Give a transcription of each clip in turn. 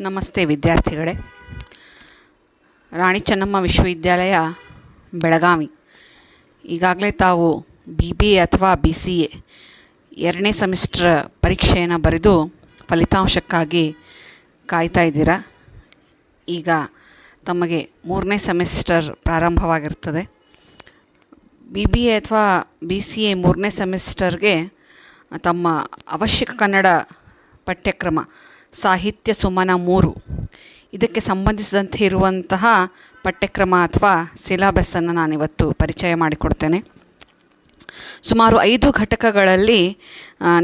ನಮಸ್ತೆ ವಿದ್ಯಾರ್ಥಿಗಳೇ. ರಾಣಿ ಚೆನ್ನಮ್ಮ ವಿಶ್ವವಿದ್ಯಾಲಯ, ಬೆಳಗಾವಿ. ಈಗಾಗಲೇ ತಾವು ಬಿ ಬಿ ಎ ಅಥವಾ ಬಿ ಸಿ ಎ ಎರಡನೇ ಸೆಮಿಸ್ಟ್ರ್ ಪರೀಕ್ಷೆಯನ್ನು ಬರೆದು ಫಲಿತಾಂಶಕ್ಕಾಗಿ ಕಾಯ್ತಾ ಇದ್ದೀರಾ? ಈಗ ತಮಗೆ ಮೂರನೇ ಸೆಮಿಸ್ಟರ್ ಪ್ರಾರಂಭವಾಗಿರ್ತದೆ. ಬಿ ಬಿ ಎ ಅಥವಾ ಬಿ ಸಿ ಎ ಮೂರನೇ ಸೆಮಿಸ್ಟರ್ಗೆ ತಮ್ಮ ಅವಶ್ಯಕ ಕನ್ನಡ ಪಠ್ಯಕ್ರಮ ಸಾಹಿತ್ಯ ಸುಮನ ಮೂರು. ಇದಕ್ಕೆ ಸಂಬಂಧಿಸಿದಂತೆ ಇರುವಂತಹ ಪಠ್ಯಕ್ರಮ ಅಥವಾ ಸಿಲಾಬಸ್ಸನ್ನು ನಾನಿವತ್ತು ಪರಿಚಯ ಮಾಡಿಕೊಡ್ತೇನೆ. ಸುಮಾರು ಐದು ಘಟಕಗಳಲ್ಲಿ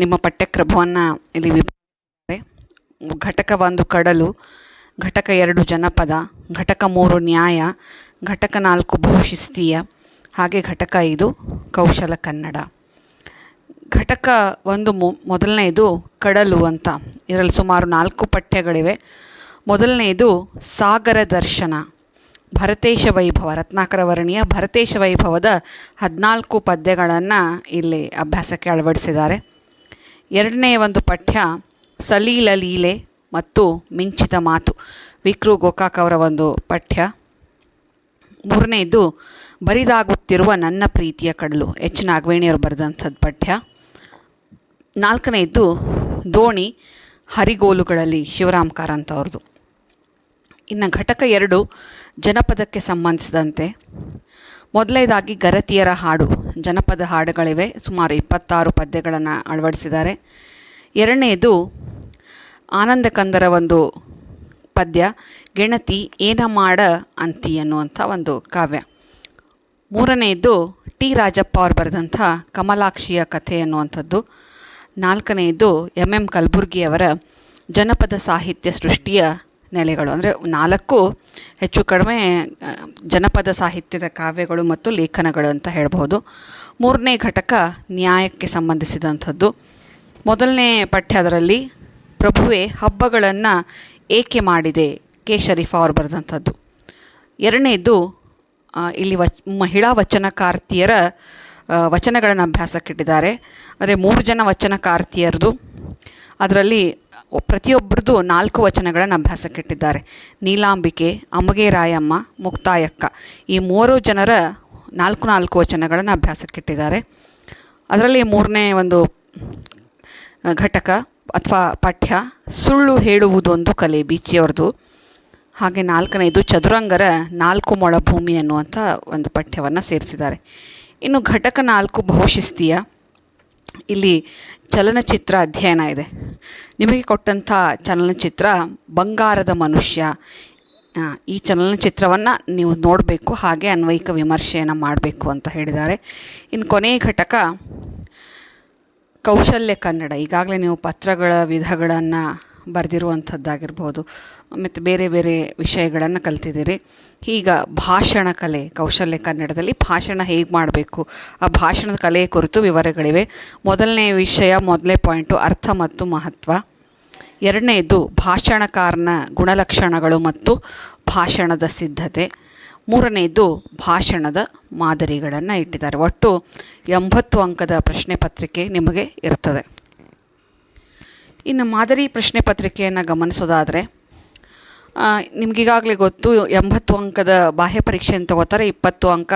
ನಿಮ್ಮ ಪಠ್ಯಕ್ರಮವನ್ನು ಇಲ್ಲಿ ವಿಭಾಗಿಸಿದ್ದಾರೆ ಘಟಕ ಒಂದು ಕಡಲು, ಘಟಕ ಎರಡು ಜನಪದ, ಘಟಕ ಮೂರು ನ್ಯಾಯ, ಘಟಕ ನಾಲ್ಕು ಬಹುಶಿಸ್ತೀಯ ಹಾಗೆ ಘಟಕ ಐದು ಕೌಶಲ ಕನ್ನಡ. ಘಟಕ ಒಂದು ಮೊದಲನೆಯದು ಕಡಲು ಅಂತ. ಇದರಲ್ಲಿ ಸುಮಾರು ನಾಲ್ಕು ಪಠ್ಯಗಳಿವೆ. ಮೊದಲನೆಯದು ಸಾಗರ ದರ್ಶನ. ಭರತೇಶ ವೈಭವ, ರತ್ನಾಕರ ವರ್ಣಿಯ ಭರತೇಶ ವೈಭವದ ಹದಿನಾಲ್ಕು ಪದ್ಯಗಳನ್ನು ಇಲ್ಲಿ ಅಭ್ಯಾಸಕ್ಕೆ ಅಳವಡಿಸಿದ್ದಾರೆ. ಎರಡನೇ ಒಂದು ಪಠ್ಯ, ಸಲೀಲ ಲೀಲೆ ಮತ್ತು ಮಿಂಚಿತ ಮಾತು. ವಿಕ್ರು ಗೋಕಾಕ್ ಅವರ ಒಂದು ಪಠ್ಯ. ಮೂರನೆಯದು, ಬರಿದಾಗುತ್ತಿರುವ ನನ್ನ ಪ್ರೀತಿಯ ಕಡಲು. ಎಚ್. ನಾಗವೇಣಿಯವರು ಬರೆದಂಥದ್ದು ಪಠ್ಯ. ನಾಲ್ಕನೆಯದ್ದು ದೋಣಿ ಹರಿಗೋಲುಗಳಲ್ಲಿ ಶಿವರಾಮ್ ಕಾರಂತ ಅವ್ರದ್ದು ಇನ್ನು ಘಟಕ ಎರಡು ಜನಪದಕ್ಕೆ ಸಂಬಂಧಿಸಿದಂತೆ. ಮೊದಲನೇದಾಗಿ ಗರತಿಯರ ಹಾಡು. ಜನಪದ ಹಾಡುಗಳಿವೆ. ಸುಮಾರು ಇಪ್ಪತ್ತಾರು ಪದ್ಯಗಳನ್ನು ಅಳವಡಿಸಿದ್ದಾರೆ. ಎರಡನೆಯದು ಆನಂದಕಂದರ ಒಂದು ಪದ್ಯ, ಗೆಣತಿ ಏನ ಮಾಡ ಅಂತಿ ಅನ್ನುವಂಥ ಒಂದು ಕಾವ್ಯ. ಮೂರನೆಯದು ಟಿ ರಾಜಪ್ಪ ಅವರು ಬರೆದಂಥ ಕಮಲಾಕ್ಷಿಯ ಕಥೆ ಅನ್ನುವಂಥದ್ದು ನಾಲ್ಕನೆಯದು ಎಂ ಎಂ ಕಲಬುರ್ಗಿಯವರ ಜನಪದ ಸಾಹಿತ್ಯ ಸೃಷ್ಟಿಯ ನೆಲೆಗಳು. ಅಂದರೆ ನಾಲ್ಕು ಹೆಚ್ಚು ಕಡಿಮೆ ಜನಪದ ಸಾಹಿತ್ಯದ ಕಾವ್ಯಗಳು ಮತ್ತು ಲೇಖನಗಳು ಅಂತ ಹೇಳ್ಬೋದು ಮೂರನೇ ಘಟಕ ನ್ಯಾಯಕ್ಕೆ ಸಂಬಂಧಿಸಿದಂಥದ್ದು. ಮೊದಲನೇ ಪಠ್ಯ ಅದರಲ್ಲಿ ಪ್ರಭುವೆ ಹಬ್ಬಗಳನ್ನು ಏಕೆ ಮಾಡಿದೆ? ಕೆ. ಶರೀಫ್ ಅವರು ಬರೆದಂಥದ್ದು. ಎರಡನೇದು ಇಲ್ಲಿ ವಚ್ ಮಹಿಳಾ ವಚನಕಾರ್ತಿಯರ ವಚನಗಳನ್ನು ಅಭ್ಯಾಸಕ್ಕಿಟ್ಟಿದ್ದಾರೆ. ಅಂದರೆ ಮೂರು ಜನ ವಚನ ವಚನಕಾರ್ತಿಯರದು, ಅದರಲ್ಲಿ ಪ್ರತಿಯೊಬ್ಬರದು ನಾಲ್ಕು ವಚನಗಳನ್ನು ಅಭ್ಯಾಸಕ್ಕಿಟ್ಟಿದ್ದಾರೆ. ನೀಲಾಂಬಿಕೆ, ಅಮಗೆ ರಾಯಮ್ಮ, ಮುಕ್ತಾಯಕ್ಕ. ಈ ಮೂರು ಜನರ ನಾಲ್ಕು ನಾಲ್ಕು ವಚನಗಳನ್ನು ಅಭ್ಯಾಸಕ್ಕಿಟ್ಟಿದ್ದಾರೆ. ಅದರಲ್ಲಿ ಮೂರನೇ ಒಂದು ಘಟಕ ಅಥವಾ ಪಠ್ಯ, ಸುಳ್ಳು ಹೇಳುವುದೊಂದು ಕಲೆ ಬೀಚಿಯವ್ರದ್ದು. ಹಾಗೆ ನಾಲ್ಕನೇದು ಚದುರಂಗರ ನಾಲ್ಕು ಮೊಳ ಭೂಮಿ ಅನ್ನುವಂಥ ಒಂದು ಪಠ್ಯವನ್ನು ಸೇರಿಸಿದ್ದಾರೆ. ಇನ್ನು ಘಟಕ ನಾಲ್ಕು ಬಹುಶಿಸ್ತೀಯ. ಇಲ್ಲಿ ಚಲನಚಿತ್ರ ಅಧ್ಯಯನ ಇದೆ. ನಿಮಗೆ ಕೊಟ್ಟಂಥ ಚಲನಚಿತ್ರ ಬಂಗಾರದ ಮನುಷ್ಯ. ಈ ಚಲನಚಿತ್ರವನ್ನು ನೀವು ನೋಡಬೇಕು, ಹಾಗೆ ಅನ್ವಯಿಕ ವಿಮರ್ಶೆಯನ್ನು ಮಾಡಬೇಕು ಅಂತ ಹೇಳಿದ್ದಾರೆ. ಇನ್ನು ಕೊನೆಯ ಘಟಕ ಕೌಶಲ್ಯ ಕನ್ನಡ. ಈಗಾಗಲೇ ನೀವು ಪತ್ರಗಳ ವಿಧಗಳನ್ನು ಬರೆದಿರುವಂಥದ್ದಾಗಿರ್ಬೋದು. ಮತ್ತು ಬೇರೆ ಬೇರೆ ವಿಷಯಗಳನ್ನು ಕಲ್ತಿದ್ದೀರಿ. ಈಗ ಭಾಷಣ ಕಲೆ, ಕೌಶಲ್ಯ ಕನ್ನಡದಲ್ಲಿ ಭಾಷಣ ಹೇಗೆ ಮಾಡಬೇಕು? ಆ ಭಾಷಣದ ಕಲೆಯ ಕುರಿತು ವಿವರಗಳಿವೆ. ಮೊದಲನೇ ವಿಷಯ ಮೊದಲನೇ ಪಾಯಿಂಟು, ಅರ್ಥ ಮತ್ತು ಮಹತ್ವ. ಎರಡನೇದು ಭಾಷಣಕಾರನ ಗುಣಲಕ್ಷಣಗಳು ಮತ್ತು ಭಾಷಣದ ಸಿದ್ಧತೆ. ಮೂರನೆಯದು ಭಾಷಣದ ಮಾದರಿಗಳನ್ನು ಇಟ್ಟಿದ್ದಾರೆ. ಒಟ್ಟು ಎಂಬತ್ತು ಅಂಕದ ಪ್ರಶ್ನೆ ಪತ್ರಿಕೆ ನಿಮಗೆ ಇರ್ತದೆ. ಇನ್ನು ಮಾದರಿ ಪ್ರಶ್ನೆ ಪತ್ರಿಕೆಯನ್ನು ಗಮನಿಸೋದಾದರೆ ನಿಮಗೀಗಾಗಲೇ ಗೊತ್ತು, ಎಂಬತ್ತು ಅಂಕದ ಬಾಹ್ಯ ಪರೀಕ್ಷೆಯನ್ನು ತಗೋತಾರೆ, ಇಪ್ಪತ್ತು ಅಂಕ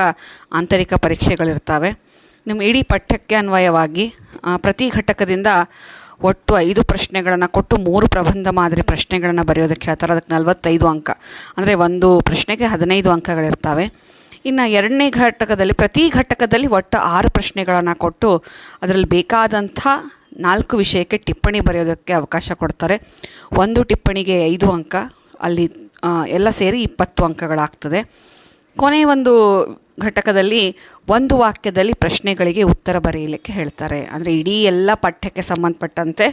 ಆಂತರಿಕ ಪರೀಕ್ಷೆಗಳಿರ್ತವೆ. ನಿಮ್ಮ ಇಡೀ ಪಠ್ಯಕ್ಕೆ ಅನ್ವಯವಾಗಿ ಪ್ರತಿ ಘಟಕದಿಂದ ಒಟ್ಟು ಐದು ಪ್ರಶ್ನೆಗಳನ್ನು ಕೊಟ್ಟು ಮೂರು ಪ್ರಬಂಧ ಮಾದರಿ ಪ್ರಶ್ನೆಗಳನ್ನು ಬರೆಯೋದಕ್ಕೆ ಹೇಳ್ತಾರೆ. ಅದಕ್ಕೆ ನಲವತ್ತೈದು ಅಂಕ. ಅಂದರೆ ಒಂದು ಪ್ರಶ್ನೆಗೆ ಹದಿನೈದು ಅಂಕಗಳಿರ್ತವೆ. ಇನ್ನು ಎರಡನೇ ಘಟಕದಲ್ಲಿ, ಪ್ರತಿ ಘಟಕದಲ್ಲಿ ಒಟ್ಟು ಆರು ಪ್ರಶ್ನೆಗಳನ್ನು ಕೊಟ್ಟು, ಅದರಲ್ಲಿ ಬೇಕಾದಂಥ ನಾಲ್ಕು ವಿಷಯಕ್ಕೆ ಟಿಪ್ಪಣಿ ಬರೆಯೋದಕ್ಕೆ ಅವಕಾಶ ಕೊಡ್ತಾರೆ. ಒಂದು ಟಿಪ್ಪಣಿಗೆ ಐದು ಅಂಕ, ಅಲ್ಲಿ ಎಲ್ಲ ಸೇರಿ ಇಪ್ಪತ್ತು ಅಂಕಗಳಾಗ್ತದೆ. ಕೊನೆಯ ಒಂದು ಘಟಕದಲ್ಲಿ ಒಂದು ವಾಕ್ಯದಲ್ಲಿ ಪ್ರಶ್ನೆಗಳಿಗೆ ಉತ್ತರ ಬರೆಯಲಿಕ್ಕೆ ಹೇಳ್ತಾರೆ. ಅಂದರೆ ಇಡೀ ಎಲ್ಲ ಪಠ್ಯಕ್ಕೆ ಸಂಬಂಧಪಟ್ಟಂತೆ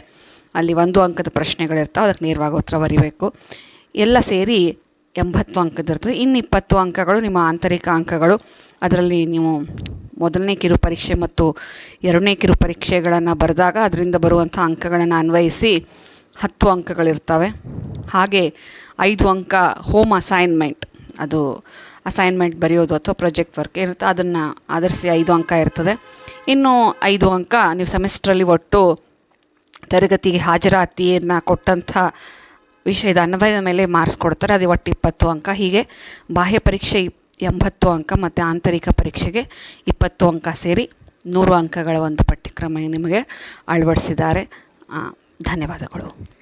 ಅಲ್ಲಿ ಒಂದು ಅಂಕದ ಪ್ರಶ್ನೆಗಳಿರ್ತಾವೆ, ಅದಕ್ಕೆ ನೇರವಾಗಿ ಉತ್ತರ ಬರೀಬೇಕು. ಎಲ್ಲ ಸೇರಿ ಎಂಬತ್ತು ಅಂಕದಿರ್ತದೆ ಇನ್ನು ಇಪ್ಪತ್ತು ಅಂಕಗಳು ನಿಮ್ಮ ಆಂತರಿಕ ಅಂಕಗಳು. ಅದರಲ್ಲಿ ನೀವು ಮೊದಲನೇ ಕಿರು ಪರೀಕ್ಷೆ ಮತ್ತು ಎರಡನೇ ಕಿರು ಪರೀಕ್ಷೆಗಳನ್ನು ಬರೆದಾಗ ಅದರಿಂದ ಬರುವಂಥ ಅಂಕಗಳನ್ನು ಅನ್ವಯಿಸಿ ಹತ್ತು ಅಂಕಗಳಿರ್ತವೆ. ಹಾಗೆ ಐದು ಅಂಕ ಹೋಮ್ ಅಸೈನ್ಮೆಂಟ್, ಅದು ಅಸೈನ್ಮೆಂಟ್ ಬರೆಯೋದು ಅಥವಾ ಪ್ರಾಜೆಕ್ಟ್ ವರ್ಕ್ ಇರುತ್ತೆ. ಅದನ್ನು ಆಧರಿಸಿ ಐದು ಅಂಕ ಇರ್ತದೆ. ಇನ್ನು ಐದು ಅಂಕ ನೀವು ಸೆಮಿಸ್ಟ್ರಲ್ಲಿ ಒಟ್ಟು ತರಗತಿಗೆ ಹಾಜರಾತಿಯನ್ನು ಕೊಟ್ಟಂಥ ವಿಷಯದ ಅನ್ವಯದ ಮೇಲೆ ಮಾರ್ಕ್ಸ್ ಕೊಡ್ತಾರೆ. ಅದು ಒಟ್ಟು ಇಪ್ಪತ್ತು ಅಂಕ. ಹೀಗೆ ಬಾಹ್ಯ ಪರೀಕ್ಷೆ ಎಂಬತ್ತು ಅಂಕ ಮತ್ತು ಆಂತರಿಕ ಪರೀಕ್ಷೆಗೆ ಇಪ್ಪತ್ತು ಅಂಕ ಸೇರಿ ನೂರು ಅಂಕಗಳ ಒಂದು ಪಠ್ಯಕ್ರಮ ನಿಮಗೆ ಅಳವಡಿಸಿದ್ದಾರೆ. ಧನ್ಯವಾದಗಳು.